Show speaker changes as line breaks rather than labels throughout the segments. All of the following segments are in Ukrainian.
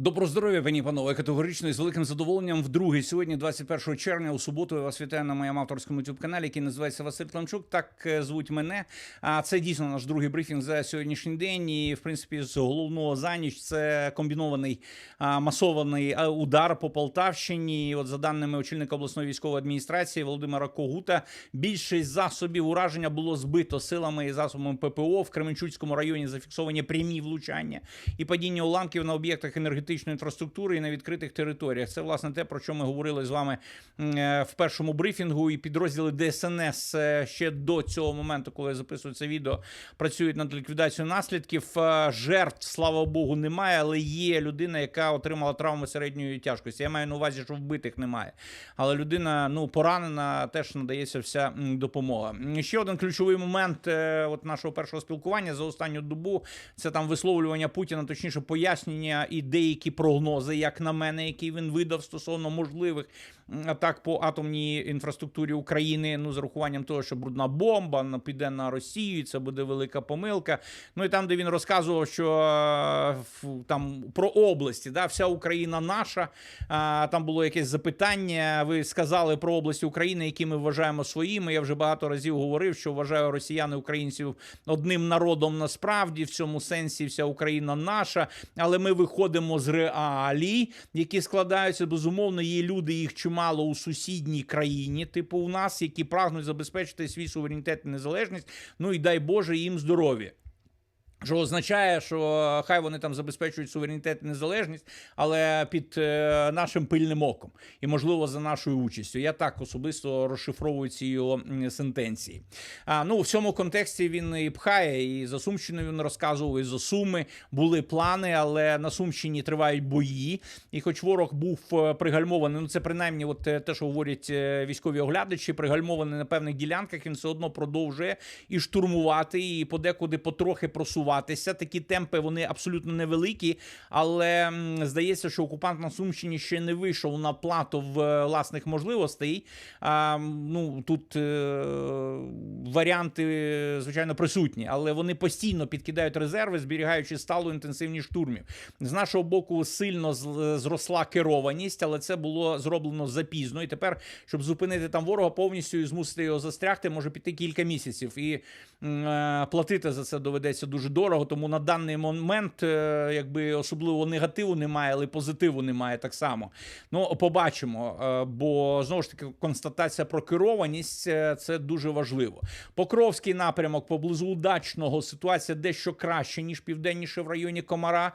Добро здоров'я, пані панове. Категорично і з великим задоволенням вдруге сьогодні, 21 червня, у суботу, я вас вітаю на моєму авторському youtube каналі, який називається Василь Кламчук. Так е, звуть мене. А це дійсно наш другий брифінг за сьогоднішній день. І, в принципі, з головного за ніч це комбінований масований удар по Полтавщині. І От за даними очільника обласної військової адміністрації Володимира Когута, більшість засобів ураження було збито силами і засобами ППО в Кременчуцькому районі. Зафіксовані прямі влучання і падіння уламків на об'єктах енергетичної інфраструктури і на відкритих територіях. Це власне те, про що ми говорили з вами е, в першому брифінгу. І підрозділи ДСНС е, ще до цього моменту, коли я записую це відео, працюють над ліквідацією наслідків. Е, Жертв, слава Богу, немає, але є людина, яка отримала травми середньої тяжкості. Я маю на увазі, що вбитих немає. Але людина ну поранена, теж надається вся допомога. Ще один ключовий момент от нашого першого спілкування за останню добу. Це там висловлювання Путіна, точніше пояснення і деякі прогнози, як на мене, які він видав стосовно можливих атак по атомній інфраструктурі України. Ну з урахуванням того, що брудна бомба піде на Росію, це буде велика помилка. Ну і там, де він розказував, що е, там про області, да, вся Україна наша. Там було якесь запитання. Ви сказали про області України, які ми вважаємо своїми. Я вже багато разів говорив, що вважаю росіян і українців одним народом насправді в цьому сенсі вся Україна наша, але ми виходимо з реалій, які складаються. Безумовно, є люди, їх чимало у сусідній країні, типу у нас, які прагнуть забезпечити свій суверенітет і незалежність. Ну і дай Боже їм здоров'я. Що означає, що хай вони там забезпечують суверенітет і незалежність, але під е, нашим пильним оком і, можливо, за нашою участю. Я так особисто розшифровую ці його сентенції. А, ну, в цьому контексті він і пхає, і за Сумщину він розказував, і за Суми були плани, але на Сумщині тривають бої. І хоч ворог був е, пригальмований, ну це принаймні, от е, те, що говорять військові оглядачі, пригальмований на певних ділянках, він все одно продовжує і штурмувати, і подекуди потрохи просуватися. Такі темпи вони абсолютно невеликі, але здається, що окупант на Сумщині ще не вийшов на плату в е, власних можливостей. А, ну тут е, варіанти, звичайно, присутні, але вони постійно підкидають резерви, зберігаючи сталу інтенсивність штурмів. З нашого боку сильно з- зросла керованість, але це було зроблено запізно. І тепер, щоб зупинити там ворога повністю і змусити його застрягти, може піти кілька місяців. І е, платити за це доведеться дуже дорого. Тому на даний момент, е, якби особливо негативу немає, але позитиву немає так само. Ну, побачимо. е, Бо знову ж таки констатація про керованість е, це дуже важливо. Покровський напрямок поблизу удачного ситуація дещо краще, ніж південніше в районі Комара,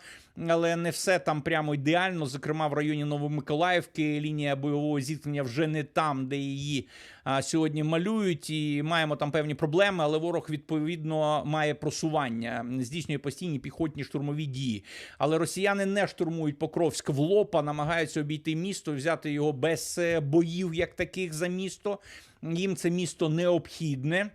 але не все там прямо ідеально. Зокрема, в районі Новомиколаївки лінія бойового зіткнення вже не там, де її сьогодні малюють, і маємо там певні проблеми, але ворог відповідно має просування, здійснює постійні піхотні штурмові дії. Але росіяни не штурмують Покровськ в лоб, а намагаються обійти місто, взяти його без е, боїв, як таких за місто. Їм це місто необхідне.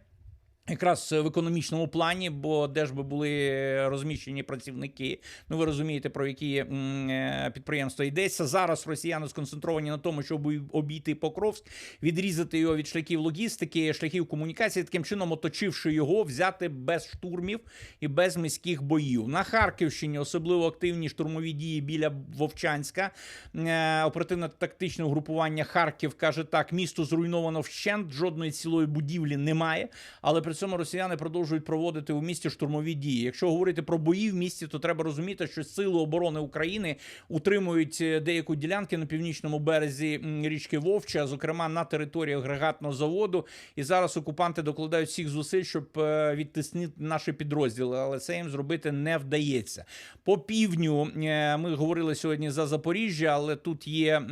Якраз в економічному плані, бо де ж би були розміщені працівники, ну ви розумієте, про які е, підприємства йдеться. Зараз росіяни сконцентровані на тому, щоб обійти Покровськ, відрізати його від шляхів логістики, шляхів комунікації, таким чином оточивши його, взяти без штурмів і без міських боїв. На Харківщині особливо активні штурмові дії біля Вовчанська. Е, Оперативно-тактичне угрупування Харків каже так: місто зруйновано вщент, жодної цілої будівлі немає. Але при цьому росіяни продовжують проводити у місті штурмові дії. Якщо говорити про бої в місті, то треба розуміти, що сили оборони України утримують е, деяку ділянки на північному березі річки Вовча, зокрема на території агрегатного заводу. І зараз окупанти докладають всіх зусиль, щоб е, відтиснити наші підрозділи, але це їм зробити не вдається. По півдню е, ми говорили сьогодні за Запоріжжя, але тут є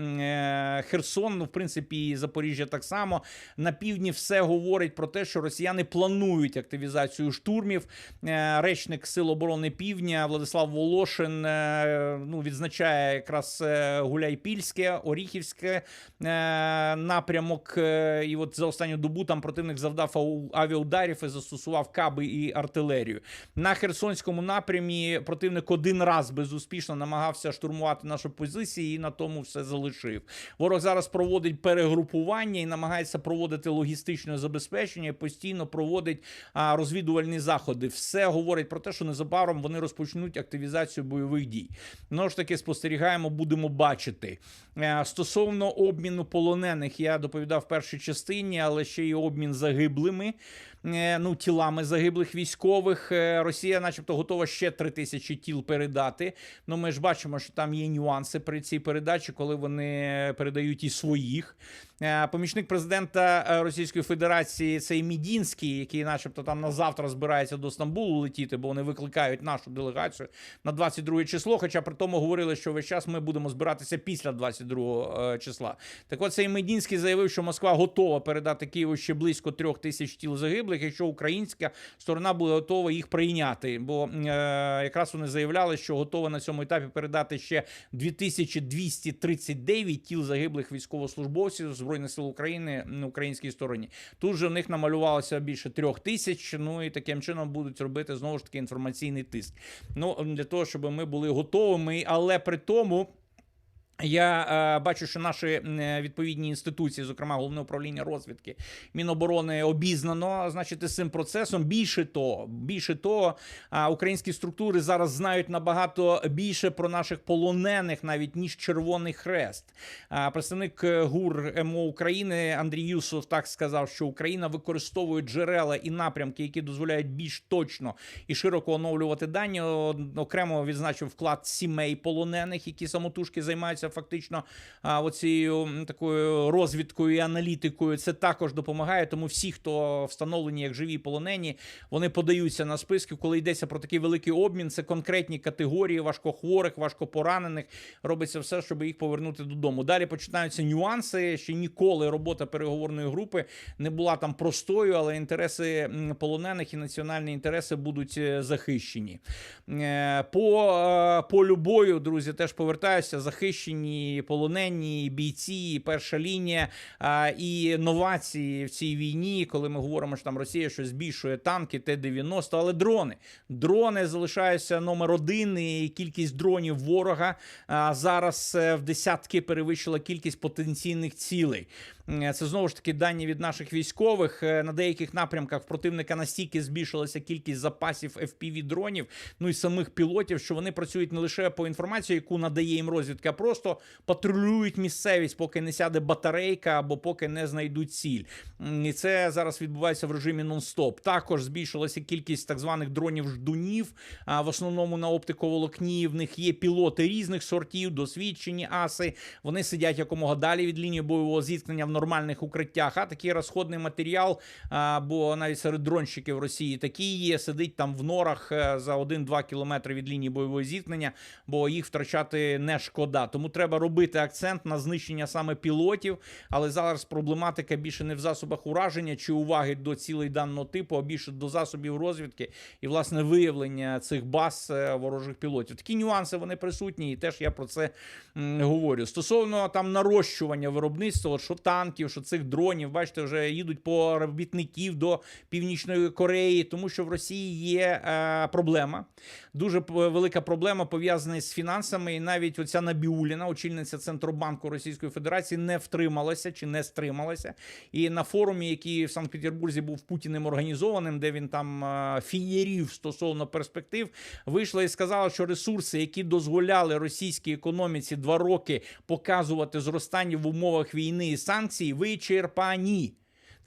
Херсон. Ну, в принципі, і Запоріжжя так само. На півдні все говорить про те, що росіяни планують активізацію штурмів. Е, Речник Сил оборони Півдня Владислав Волошин е, ну, відзначає якраз е, Гуляйпільське, Оріхівське напрямок. І от за останню добу там противник завдав авіаударів і застосував каби і артилерію. На Херсонському напрямі противник один раз безуспішно намагався штурмувати наші позиції і на тому все залишив. Ворог зараз проводить перегрупування і намагається проводити логістичне забезпечення, і постійно проводить проводить розвідувальні заходи. Все говорить про те, що незабаром вони розпочнуть активізацію бойових дій. Знову ж таки, спостерігаємо, будемо бачити. Е, Стосовно обміну полонених, я доповідав в першій частині, але ще й обмін загиблими. Е, Ну, тілами загиблих військових. Е, Росія, начебто, готова ще три тисячі тіл передати. Ну, ми ж бачимо, що там є нюанси при цій передачі, коли вони передають і своїх. Е, Помічник президента Російської Федерації цей Мідінський, який, начебто, там на завтра збирається до Стамбулу летіти, бо вони викликають нашу делегацію на 22 число. Хоча при тому говорили, що весь час ми будемо збиратися після 22 е, числа. Так от цей Медінський заявив, що Москва готова передати Києву ще близько трьох тисяч тіл загиблих, якщо українська сторона буде готова їх прийняти. Бо е, якраз вони заявляли, що готова на цьому етапі передати ще 2239 тіл загиблих військовослужбовців збройних сил України на українській стороні. Тут же в них намалювалося більше трьох тисяч. Ну і таким чином будуть робити знову ж таки інформаційний тиск. Ну для того, щоб ми були готовими, але при тому. Я е, бачу, що наші е, відповідні інституції, зокрема головне управління розвідки Міноборони, обізнано, значить, із цим процесом. Більше того, більше того, українські структури зараз знають набагато більше про наших полонених, навіть ніж Червоний Хрест. Представник е, ГУР МО України Андрій Юсов так сказав, що Україна використовує джерела і напрямки, які дозволяють більш точно і широко оновлювати дані. Окремо відзначив вклад сімей полонених, які самотужки займаються фактично а, оцією такою розвідкою і аналітикою. Це також допомагає. Тому всі, хто встановлені як живі полонені, вони подаються на списки. Коли йдеться про такий великий обмін, це конкретні категорії важкохворих, важкопоранених. Робиться все, щоб їх повернути додому. Далі починаються нюанси. Ще ніколи робота переговорної групи не була там простою, але інтереси полонених і національні інтереси будуть е, захищені. Е, По е, полю бою, друзі, теж повертаюся. Захищені полонені бійці, перша лінія а, і новації в цій війні, коли ми говоримо, що там Росія щось збільшує танки, Т-90, але дрони. Дрони залишаються номер один, і кількість дронів ворога а, зараз е, в десятки перевищила кількість потенційних цілей. Це знову ж таки дані від наших військових. Е, На деяких напрямках противника настільки збільшилася кількість запасів fpv дронів, ну і самих пілотів, що вони працюють не лише по інформації, яку надає їм розвідка, а просто патрулюють місцевість, поки не сяде батарейка або поки не знайдуть ціль. І це зараз відбувається в режимі нон-стоп. Також збільшилася кількість так званих дронів ждунів. А в основному на оптиковолокні в них є пілоти різних сортів, досвідчені аси. Вони сидять якомога далі від лінії бойового зіткнення в нормальних укриттях. А такий розходний матеріал, а, бо навіть серед дронщиків Росії такий є, сидить там в норах е, за 1-2 кілометри від лінії бойового зіткнення, бо їх втрачати не шкода. Тому треба робити акцент на знищення саме пілотів. Але зараз проблематика більше не в засобах ураження чи уваги до цілей даного типу, а більше до засобів розвідки і власне виявлення цих баз е, ворожих пілотів. Такі нюанси вони присутні, і теж я про це говорю. Стосовно там нарощування виробництва, що танків, що цих дронів, бачите, вже їдуть по робітників до Північної Кореї, тому що в Росії є е, проблема. Дуже велика проблема пов'язана з фінансами. І навіть оця Набіуліна, очільниця Центробанку Російської Федерації, не втрималася чи не стрималася. І на форумі, який в Санкт-Петербурзі був Путіним організованим, де він там е, фієрів стосовно перспектив, вийшла і сказала, що ресурси, які дозволяли російській економіці два роки показувати зростання в умовах війни і санкцій, вичерпані.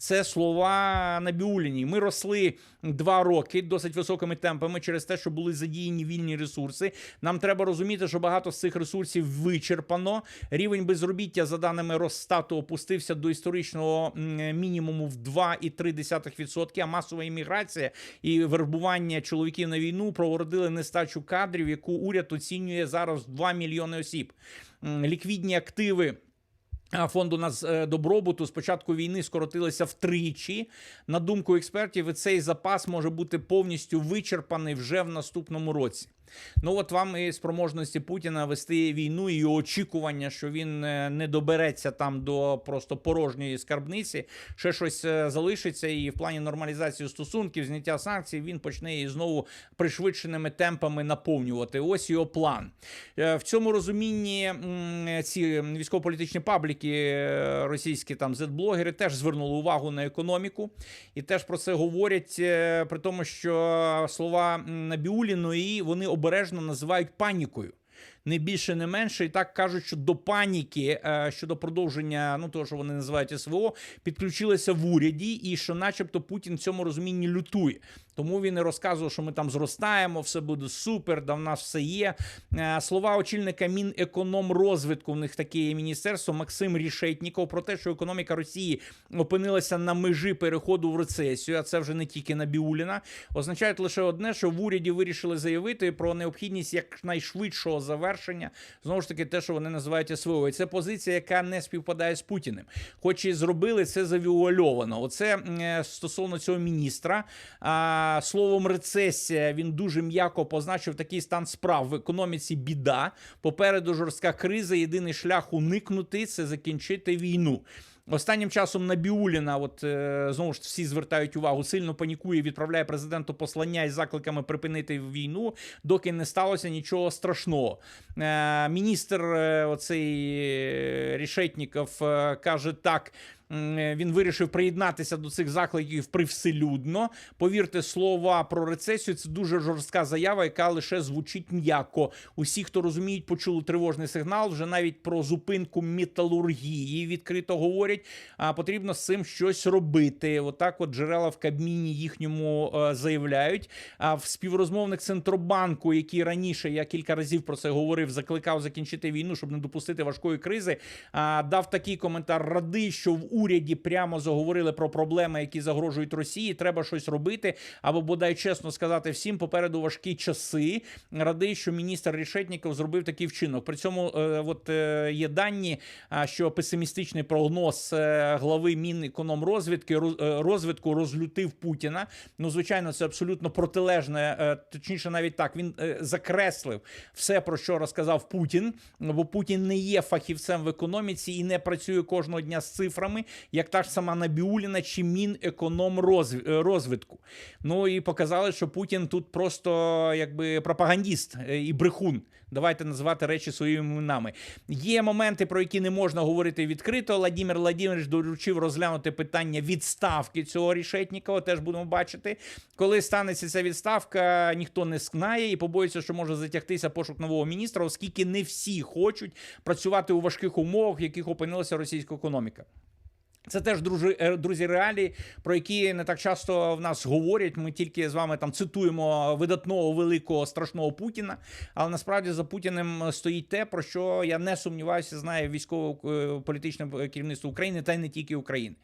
Це слова Набіуліні. Ми росли два роки досить високими темпами через те, що були задіяні вільні ресурси. Нам треба розуміти, що багато з цих ресурсів вичерпано. Рівень безробіття, за даними Росстату, опустився до історичного мінімуму в 2,3%, а масова імміграція і вербування чоловіків на війну проводили нестачу кадрів, яку уряд оцінює зараз в 2 мільйони осіб. Ліквідні активи. Фонду нас е, добробуту з початку війни скоротилися втричі. На думку експертів, цей запас може бути повністю вичерпаний вже в наступному році. Ну от вам і спроможності Путіна вести війну і очікування, що він е, не добереться там до просто порожньої скарбниці, ще щось е, залишиться, і в плані нормалізації стосунків, зняття санкцій, він почне її знову пришвидшеними темпами наповнювати. Ось його план. Е, В цьому розумінні ці військово-політичні пабліки російські там зет-блогери теж звернули увагу на економіку і теж про це говорять, при тому, що слова Набіуліної вони обережно називають панікою. Не більше, не менше, і так кажуть, що до паніки е, щодо продовження, ну того, що вони називають СВО, підключилися в уряді, і що, начебто, Путін в цьому розумінні лютує. Тому він і розказував, що ми там зростаємо, все буде супер, да в нас все є. Е, Слова очільника Мінекономрозвитку, в них таке є міністерство Максим Рішетніков про те, що економіка Росії опинилася на межі переходу в рецесію, а це вже не тільки Набіуліна, означають лише одне, що в уряді вирішили заявити про необхідність якнайшвидшого завершення. Знову ж таки, те, що вони називають СВО. І це позиція, яка не співпадає з Путіним. Хоч і зробили це завіуальовано. Оце е, стосовно цього міністра. А, словом, рецесія він дуже м'яко позначив такий стан справ в економіці. Біда попереду жорстка криза. Єдиний шлях уникнути це закінчити війну. Останнім часом Набіуліна, от е, знову ж всі звертають увагу, сильно панікує, відправляє президенту послання із закликами припинити війну, доки не сталося нічого страшного. Е, міністр е, оцей Рішетніков каже так. Е, Він вирішив приєднатися до цих закликів привселюдно. Повірте, слова про рецесію це дуже жорстка заява, яка лише звучить м'яко. Усі, хто розуміють, почули тривожний сигнал. Вже навіть про зупинку металургії відкрито говорять. А потрібно з цим щось робити. Отак, от джерела в Кабміні їхньому е, заявляють. А в співрозмовник Центробанку, який раніше я кілька разів про це говорив, закликав закінчити війну, щоб не допустити важкої кризи. А, дав такий коментар: радий, що в уряді прямо заговорили про проблеми, які загрожують Росії. Треба щось робити, або бодай чесно сказати всім. Попереду важкі часи. Радий, що міністр Рішетніков зробив такий вчинок. При цьому е, от е, є дані, а, що песимістичний прогноз е, глави Мінекономрозвідки роз- е, розвитку розлютив Путіна. Ну, звичайно, це абсолютно протилежне, е, точніше, навіть так. Він е, закреслив все, про що розказав Путін. Бо Путін не є фахівцем в економіці і не працює кожного дня з цифрами, як та ж сама Набіуліна чи Мінекономрозвитку. Ну і показали, що Путін тут просто якби пропагандіст е, і брехун. Давайте називати речі своїми іменами. Є моменти, про які не можна говорити відкрито. Владимир Владимирович доручив розглянути питання відставки цього Рішетнікова. Теж будемо бачити. Коли станеться ця відставка, ніхто не знає і побоїться, що може затягтися пошук нового міністра, оскільки не всі хочуть працювати у важких умовах, в яких опинилася російська економіка. Це теж е, друзі реалії, про які не так часто в нас говорять. Ми тільки з вами там цитуємо видатного великого страшного Путіна. Але насправді за Путіним стоїть те, про що я не сумніваюся, знає військово-політичне керівництво України та й не тільки України.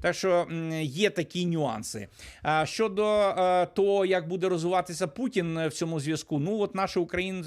Так що є такі нюанси. А щодо е, того, як буде розвиватися Путін в цьому зв'язку, ну от наше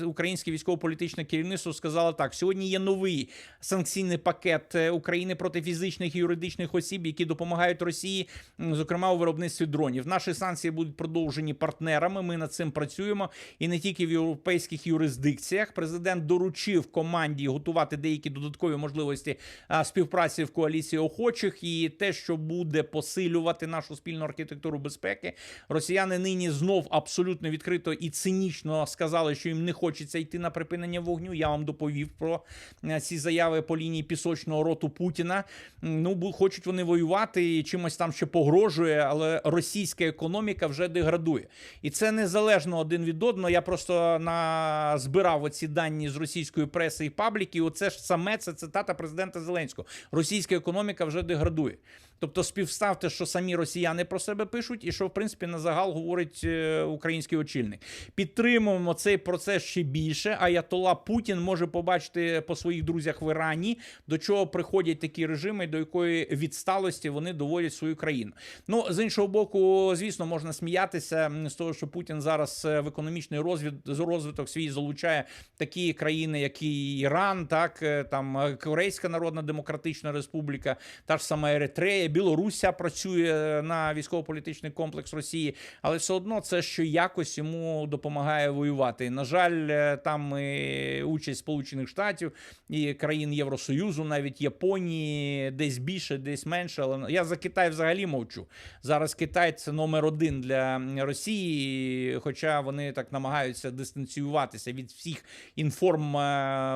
українське військово-політичне керівництво сказало так: сьогодні є новий санкційний пакет е, України проти фізичних і юридичних осіб, які допомагають Росії, зокрема у виробництві дронів. Наші санкції будуть продовжені партнерами. Ми над цим працюємо і не тільки в європейських юрисдикціях. Президент доручив команді готувати деякі додаткові можливості співпраці в коаліції охочих, і те, що буде посилювати нашу спільну архітектуру безпеки. Росіяни нині знов абсолютно відкрито і цинічно сказали, що їм не хочеться йти на припинення вогню. Я вам доповів про е, ці заяви по лінії пісочного роту Путіна. Ну, бу- хочуть вони воювати і чимось там ще погрожує, але російська економіка вже деградує. І це незалежно один від одного. Я просто на збирав оці дані з російської преси і пабліки. І оце ж саме це цитата президента Зеленського. Російська економіка вже деградує. Тобто співставте, що самі росіяни про себе пишуть, і що в принципі на загал говорить е, український очільник. Підтримуємо цей процес ще більше. Аятола Путін може побачити по своїх друзях в Ірані, до чого приходять такі режими, до якої відсталості вони доводять свою країну. Ну з іншого боку, звісно, можна сміятися з того, що Путін зараз е, в економічний розвід розвиток свій залучає такі країни, як і Іран, так е, там е, Корейська Народна Демократична Республіка, та ж сама Еритрея, Білоруся працює на військово-політичний комплекс Росії, але все одно це що якось йому допомагає воювати. На жаль, там і участь Сполучених Штатів і країн Євросоюзу, навіть Японії, десь більше, десь менше. Але я за Китай взагалі мовчу. Зараз Китай це номер один для Росії, хоча вони так намагаються дистанціюватися від всіх інформ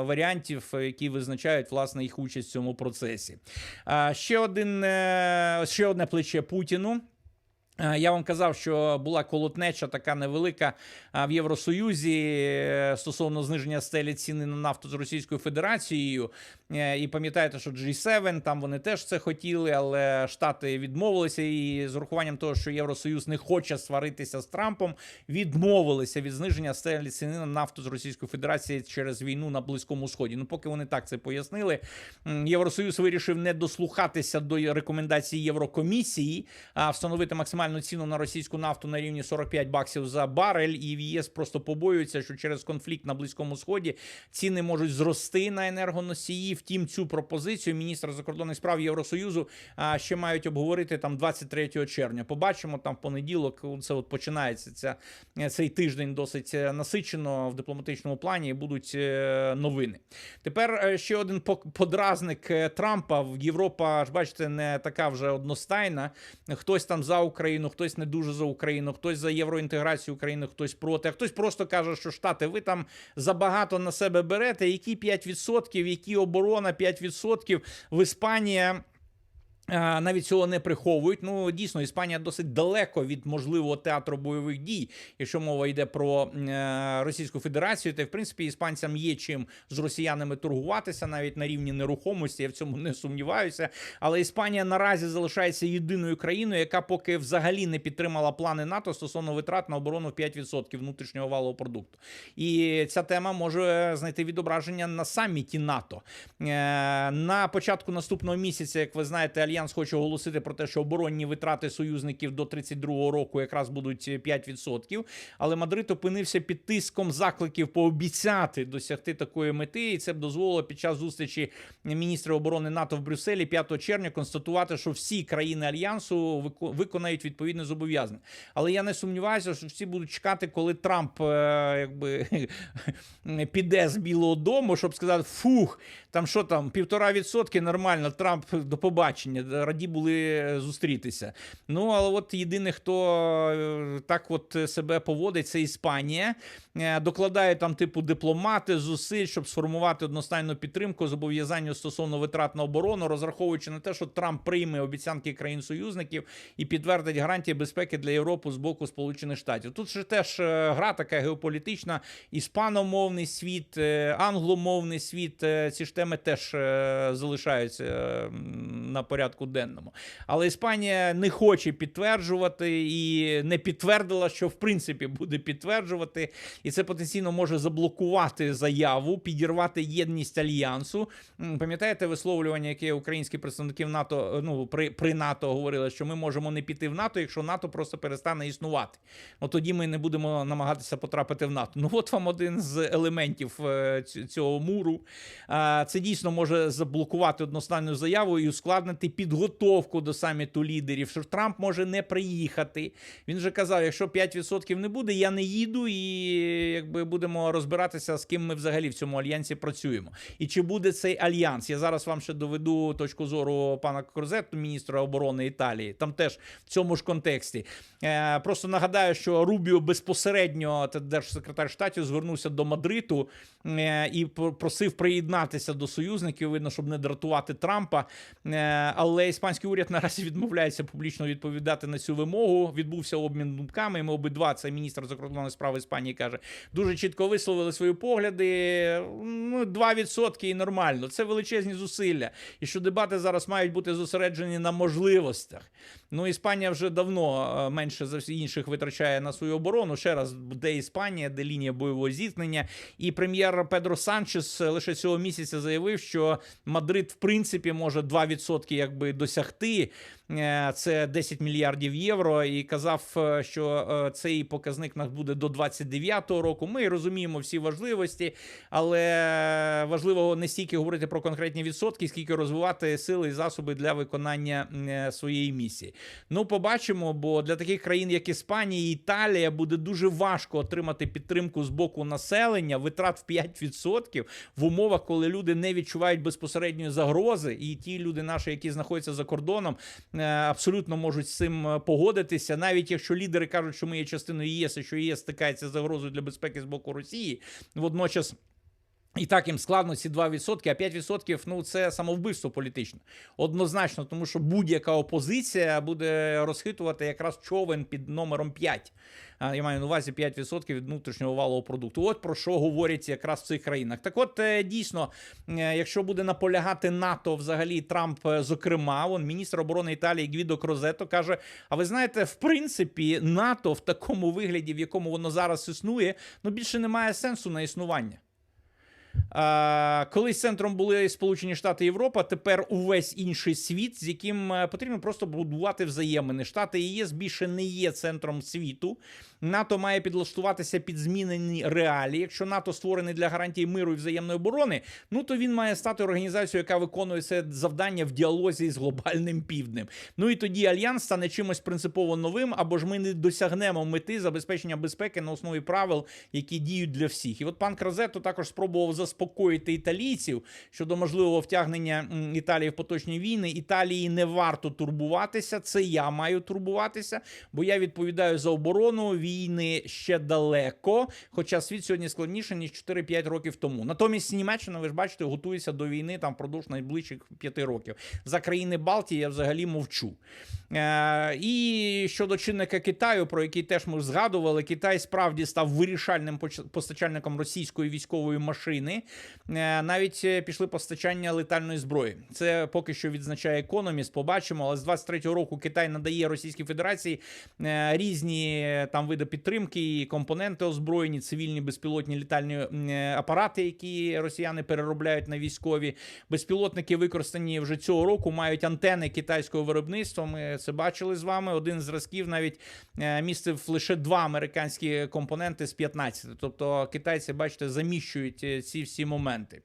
варіантів, які визначають власне їх участь в цьому процесі. Ще один е, ще одне плече Путіну. Е, Я вам казав, що була колотнеча така невелика в Євросоюзі е, стосовно зниження стелі ціни на нафту з Російською Федерацією. Е, І пам'ятаєте, що G7, там вони теж це хотіли, але Штати відмовилися. І з урахуванням того, що Євросоюз не хоче сваритися з Трампом, відмовилися від зниження стелі ціни на нафту з Російської Федерації через війну на Близькому Сході. Ну, поки вони так це пояснили, Євросоюз вирішив не дослухатися до рекомендацій Єврокомісії, а встановити максимальну ціну на російську нафту на рівні 45 баксів за барель. І в ЄС просто побоюються, що через конфлікт на Близькому Сході ціни можуть зрости на енергоносії. Втім, цю пропозицію міністр закордонних справ Євросоюзу а, ще мають обговорити там 23 червня. Побачимо там в понеділок. Це от починається ця цей тиждень досить е, насичено в дипломатичному плані. і Будуть е, новини. Тепер е, ще один подразник е, Трампа. Європа ж бачите, не така вже одностайна. Хтось там за Україну, хтось не дуже за Україну, хтось за євроінтеграцію України, хтось проти. А хтось просто каже, що штати, ви там забагато на себе берете. Які 5%, які оборона 5% в Іспанії. А, Навіть цього не приховують. Ну дійсно, Іспанія досить далеко від можливого театру бойових дій, якщо мова йде про е, Російську Федерацію, то в принципі іспанцям є чим з росіянами торгуватися навіть на рівні нерухомості. Я в цьому не сумніваюся. Але Іспанія наразі залишається єдиною країною, яка поки взагалі не підтримала плани НАТО стосовно витрат на оборону в 5% внутрішнього валового продукту. І ця тема може знайти відображення на саміті НАТО Е, на початку наступного місяця, як ви знаєте, альянс хоче оголосити про те, що оборонні витрати союзників до 32-го року якраз будуть 5%. Але Мадрид опинився під тиском закликів пообіцяти досягти такої мети, і це б дозволило під час зустрічі міністрів оборони НАТО в Брюсселі 5 червня констатувати, що всі країни альянсу вико- виконають відповідне зобов'язання. Але я не сумніваюся, що всі будуть чекати, коли Трамп е, якби піде з Білого Дому, щоб сказати, фух, там що там, півтора відсотки нормально, Трамп до побачення, раді були зустрітися. Ну, але от єдине, хто е, так от себе поводить, це Іспанія. Е, Докладає там, типу, дипломати, зусиль, щоб сформувати одностайну підтримку зобов'язання стосовно витрат на оборону, розраховуючи на те, що Трамп прийме обіцянки країн-союзників і підтвердить гарантії безпеки для Європи з боку Сполучених Штатів. Тут же теж е, гра така геополітична, іспаномовний світ, е, англомовний світ. е, Ці ж теми теж е, залишаються е, на порядку денному. Але Іспанія не хоче підтверджувати і не підтвердила, що в принципі буде підтверджувати, і це потенційно може заблокувати заяву, підірвати єдність альянсу. Пам'ятаєте висловлювання, яке українські представники в НАТО ну при, при НАТО говорили, що ми можемо не піти в НАТО, якщо НАТО просто перестане існувати. Ну тоді ми не будемо намагатися потрапити в НАТО. Ну от вам один з елементів е, цього муру. Це дійсно може заблокувати одностайну заяву і ускладнити підготовку до саміту лідерів. Що Трамп може не приїхати. Він же казав: якщо 5% не буде, я не їду, і якби будемо розбиратися, з ким ми взагалі в цьому альянсі працюємо. І чи буде цей альянс? Я зараз вам ще доведу точку зору пана Корзетту, міністра оборони Італії. Там теж в цьому ж контексті. Е, просто нагадаю, що Рубіо безпосередньо, та держсекретар штатів, звернувся до Мадриту е, і просив приєднатися до союзників. Видно, щоб не дратувати Трампа. Е, але іспанський уряд наразі відмовляється публічно відповідати на цю вимогу. Відбувся обмін думками. і Ми обидва, це міністр закордонних справ Іспанії каже, дуже чітко висловили свої погляди. Ну, 2% і нормально. Це величезні зусилля. І що дебати зараз мають бути зосереджені на можливостях. Ну, Іспанія вже давно е, менше за всі інших витрачає на свою оборону. Ще раз, де Іспанія, де лінія бойового зіткнення. І прем'єр Педро Санчес лише цього місяця заявив, що Мадрид, в принципі, може 2% якби якби досягти. Е, Це 10 мільярдів євро. І казав, е, що е, цей показник нас буде до 29-го року. Ми розуміємо всі важливості, але важливо не стільки говорити про конкретні відсотки, скільки розвивати сили і засоби для виконання своєї місії. Ну, побачимо, бо для таких країн, як Іспанія і Італія, буде дуже важко отримати підтримку з боку населення, витрат в 5% в умовах, коли люди не відчувають безпосередньої загрози, і ті люди наші, які знаходяться за кордоном, абсолютно можуть з цим е, погодитися, навіть якщо лідери кажуть, що ми є частиною ЄС, і що ЄС стикається з загрозою для безпеки з боку Росії, водночас. І так їм складно ці 2%, а 5% ну це самовбивство політичне. Однозначно, тому що будь-яка опозиція буде розхитувати якраз човен під номером 5. Я маю на увазі 5% від внутрішнього валового продукту. От про що говорять якраз в цих країнах. Так, от е, дійсно, е, якщо буде наполягати НАТО, взагалі Трамп, е, зокрема, он міністр оборони Італії Гвідо Крозето каже: А ви знаєте, в принципі, НАТО в такому вигляді, в якому воно зараз існує, ну більше немає сенсу на існування. Колись центром були Сполучені Штати Європа, тепер увесь інший світ, з яким е, потрібно просто будувати взаємини. Штати ЄС більше не є центром світу. НАТО має підлаштуватися під змінені реалії. Якщо НАТО створений для гарантії миру і взаємної оборони, ну то він має стати організацією, яка виконує це завдання в діалозі з глобальним півднем. Ну і тоді альянс стане чимось принципово новим, або ж ми не досягнемо мети забезпечення безпеки на основі правил, які діють для всіх. І от пан Кразетто також спробував заспокоїти італійців щодо можливого втягнення Італії в поточні війни. Італії не варто турбуватися. Це я маю турбуватися, бо я відповідаю за оборону. Війни ще далеко. Хоча світ сьогодні складніше ніж 4-5 років тому. Натомість Німеччина, ви ж бачите, готується до війни там впродовж найближчих 5 років. За країни Балтії я взагалі мовчу. Е, і щодо чинника Китаю, про який теж ми згадували, Китай справді став вирішальним постачальником російської військової машини. Е, навіть е, пішли постачання летальної зброї. Це поки що відзначає економіст. Побачимо, але з 23-го року Китай надає Російській Федерації е, різні там види підтримки, і компоненти озброєні, цивільні безпілотні літальні апарати, які росіяни переробляють на військові. Безпілотники використані вже цього року, мають антени китайського виробництва. Ми це бачили з вами. Один з зразків навіть містив лише два американські компоненти з 15. Тобто китайці, бачите, заміщують ці всі моменти.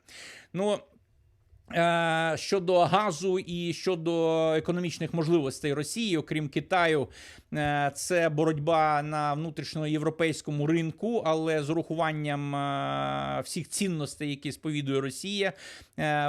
Ну. Е, Щодо газу і щодо економічних можливостей Росії, окрім Китаю, е, це боротьба на внутрішньоєвропейському ринку, але з урахуванням е, всіх цінностей, які сповідує Росія.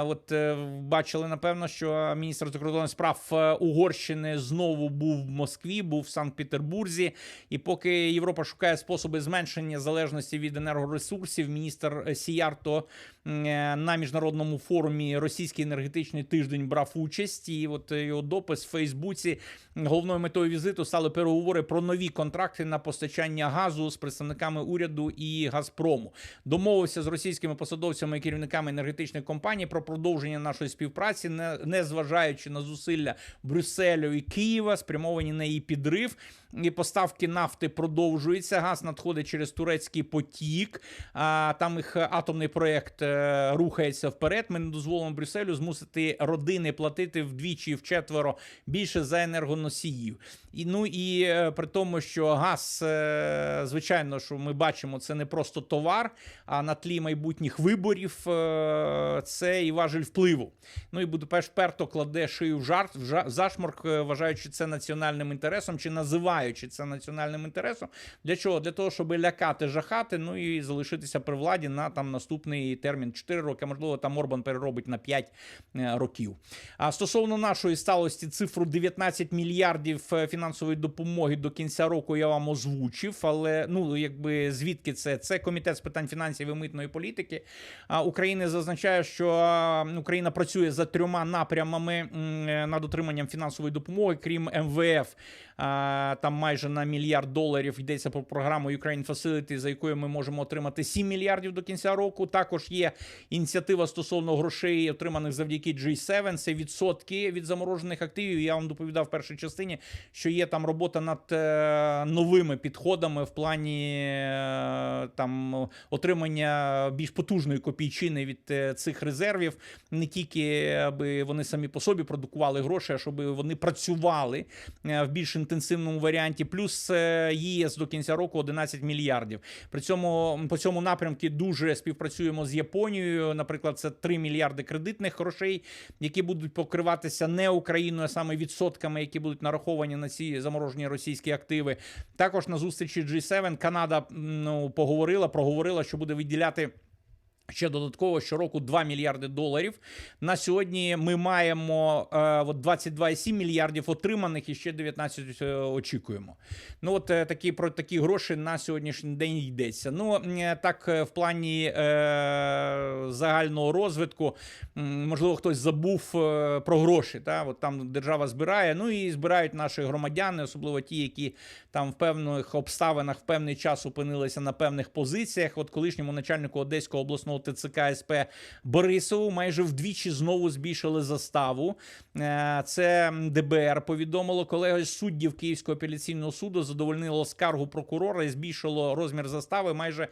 От бачили напевно, що міністр закордонних справ Угорщини знову був в Москві, був в Санкт-Петербурзі. І поки Європа шукає способи зменшення залежності від енергоресурсів, міністр Сіярто на міжнародному форумі Російський енергетичний тиждень брав участь. І от його допис в Фейсбуці головною метою візиту стали переговори про нові контракти на постачання газу з представниками уряду і Газпрому. Домовився з російськими посадовцями і керівниками енергетичних компаній про продовження нашої співпраці, не, не зважаючи на зусилля Брюсселю і Києва, спрямовані на її підрив. І поставки нафти продовжуються. Газ надходить через турецький потік. А там їх атомний проект е, рухається вперед. Ми не дозволимо Брюсселю змусити родини платити вдвічі і вчетверо більше за енергоносіїв. І ну і е, при тому, що газ, е, звичайно, що ми бачимо, це не просто товар, а на тлі майбутніх виборів це і важель впливу. Ну і Будапешт перто кладе шию в жарт в зашморк, вважаючи це національним інтересом чи називаючи це національним інтересом. Для чого? Для того, щоб лякати, жахати, ну і залишитися при владі на там наступний термін 4 роки. Можливо, там Орбан переробить на 5 е, років. А стосовно нашої сталості, цифру 19 мільярдів е, фінансової допомоги до кінця року я вам озвучив. Але ну якби звідки це? Це комітет з питань фінансів і митної політики. України зазначає, що Україна працює за трьома напрямами е, над отриманням фінансової допомоги, крім МВФ. А, Там майже на мільярд доларів йдеться про програму Ukraine Facility, за якою ми можемо отримати 7 мільярдів до кінця року. Також є ініціатива стосовно грошей, отриманих завдяки G7. Це відсотки від заморожених активів. Я вам доповідав в першій частині, що є там робота над е, новими підходами в плані е, там отримання більш потужної копійчини від е, цих резервів, не тільки аби вони самі по собі продукували гроші, а щоб вони працювали в більш інтенсивному варіанті. Плюс е, ЄС до кінця року 11 мільярдів. При цьому по цьому напрямку дуже співпрацюємо з Японією. Наприклад, це 3 мільярди кредитних грошей, які будуть покриватися не Україною, а саме відсотками, які будуть нараховані на ці заморожені російські активи. Також на зустрічі G7 Канада ну, поговорила, проговорила, що буде виділяти. Ще додатково щороку 2 мільярди доларів. На сьогодні ми маємо е, от 22,7 мільярдів отриманих і ще 19 е, очікуємо. Ну от е, такі про такі гроші на сьогоднішній день йдеться. Ну е, так е, в плані е, загального розвитку, можливо, хтось забув е, про гроші. Та? От там держава збирає. Ну і збирають наші громадяни, особливо ті, які там в певних обставинах в певний час опинилися на певних позиціях. От колишньому начальнику Одеського обласного ТЦК СП Борисову майже вдвічі знову збільшили заставу. Е, Це ДБР повідомило. Колега суддів Київського апеляційного суду задовольнило скаргу прокурора і збільшило розмір застави майже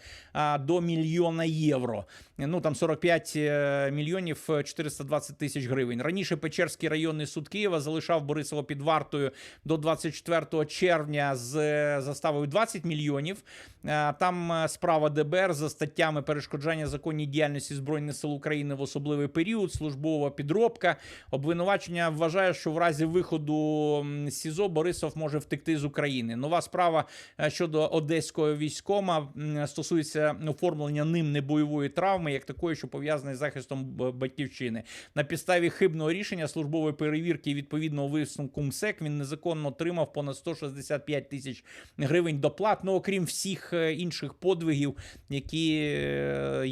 до мільйона євро. Ну там 45 е, мільйонів 420 тисяч гривень. Раніше Печерський районний суд Києва залишав Борисова під вартою до 24 червня з е, заставою 20 мільйонів. Е, Там е, справа ДБР за статтями перешкоджання законній діяльності збройних сил України в особливий період, службова підробка. Обвинувачення вважає, що в разі виходу СІЗО Борисов може втекти з України. Нова справа е, щодо одеського військома стосується оформлення ним небойової травми, як такої, що пов'язаної з захистом батьківщини. На підставі хибного рішення службової перевірки відповідного висновку МСЕК він незаконно отримав понад 165 тисяч гривень доплат. Ну окрім всіх е, інших подвигів, які е,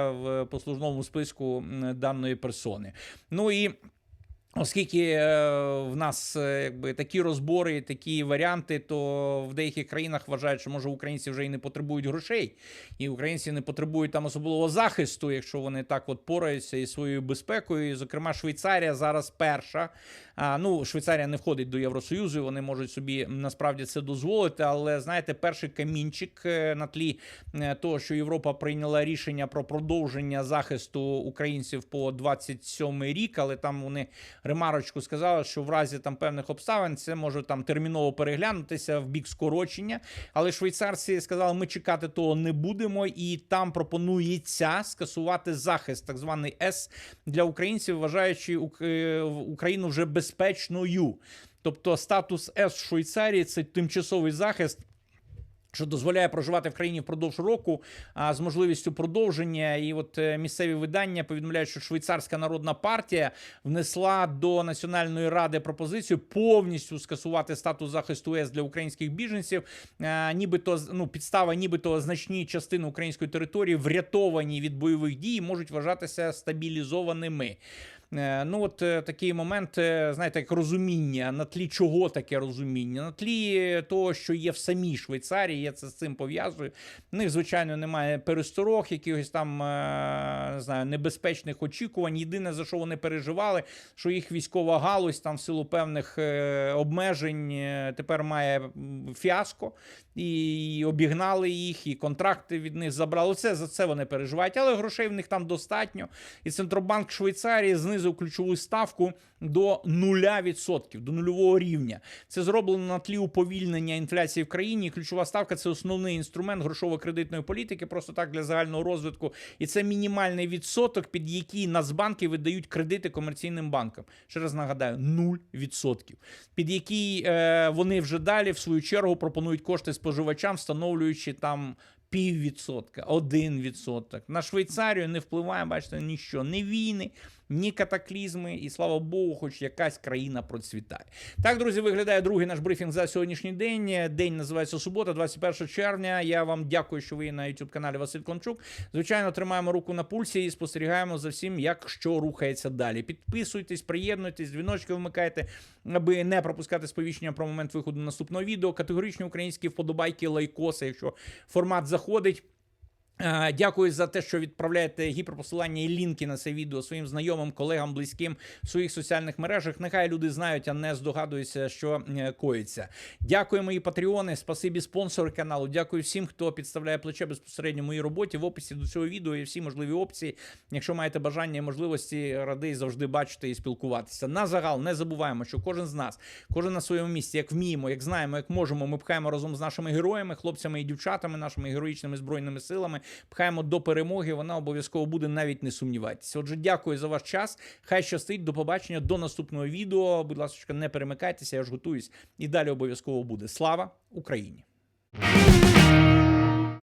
в послужному списку даної персони. Ну і Оскільки е, в нас е, якби такі розбори, такі варіанти, то в деяких країнах вважають, що може українці вже і не потребують грошей, і українці не потребують там особливого захисту, якщо вони так от пораються із своєю безпекою. І, зокрема, Швейцарія зараз перша. А, ну, Швейцарія не входить до Євросоюзу, і вони можуть собі насправді це дозволити. Але знаєте, перший камінчик е, на тлі того, що Європа прийняла рішення про продовження захисту українців по 27 рік, але там вони ремарочку сказали, що в разі там певних обставин це може там терміново переглянутися в бік скорочення. Але швейцарці сказали, ми чекати того не будемо, і там пропонується скасувати захист, так званий С для українців, вважаючи е, Україну вже безпечною. Тобто статус С в Швейцарії це тимчасовий захист. Що дозволяє проживати в країні впродовж року, а з можливістю продовження. І от е, місцеві видання повідомляють, що Швейцарська народна партія внесла до Національної ради пропозицію повністю скасувати статус захисту ЕС для українських біженців. Е, Нібито ну, підстава, нібито значні частини української території врятовані від бойових дій, можуть вважатися стабілізованими. Е, Ну, от е, такий момент, е, знаєте, як розуміння, на тлі чого таке розуміння? На тлі того, що є в самій Швейцарії, я це з цим пов'язую. В них, звичайно, немає пересторог, якихось там не знаю, небезпечних очікувань. Єдине, за що вони переживали, що їх військова галузь там в силу певних обмежень тепер має фіаско, і обігнали їх, і контракти від них забрали. Це за це вони переживають, але грошей в них там достатньо. І Центробанк Швейцарії знизив ключову ставку до 0%, до нульового рівня. Це зроблено на тлі уповільнення інфляції в країні. Ключова ставка це основний інструмент грошово-кредитної політики, просто так для загального розвитку. І це мінімальний відсоток, під який Нацбанки видають кредити комерційним банкам. Ще раз нагадаю, 0%. Під який е, вони вже далі, в свою чергу, пропонують кошти споживачам, встановлюючи там піввідсотка, один відсоток. На Швейцарію не впливає, бачите, ніщо, ні війни, ні катаклізми, і слава Богу, хоч якась країна процвітає. Так, друзі, виглядає другий наш брифінг за сьогоднішній день. День називається субота, 21 червня. Я вам дякую, що ви на youtube каналі Василь Клончук. Звичайно, тримаємо руку на пульсі і спостерігаємо за всім, як що рухається далі. Підписуйтесь, приєднуйтесь, дзвіночки вмикайте, аби не пропускати сповіщення про момент виходу наступного відео. Категоричні українські вподобайки, лайкоси, якщо формат заходить. Е, Дякую за те, що відправляєте гіперпосилання і лінки на це відео своїм знайомим, колегам, близьким в своїх соціальних мережах. Нехай люди знають, а не здогадуються, що е, коїться. Дякую, мої патреони. Спасибі спонсори каналу. Дякую всім, хто підставляє плече безпосередньо в моїй роботі. В описі до цього відео є всі можливі опції. Якщо маєте бажання і можливості, радий завжди бачити і спілкуватися. На загал не забуваємо, що кожен з нас, кожен на своєму місці, як вміємо, як знаємо, як можемо, ми пхаємо разом з нашими героями, хлопцями і дівчатами, нашими героїчними збройними силами. Пхаємо до перемоги. Вона обов'язково буде, навіть не сумнівайтеся. Отже, дякую за ваш час. Хай щастить. До побачення до наступного відео. Будь ласка, не перемикайтеся, я ж готуюсь. І далі обов'язково буде. Слава Україні!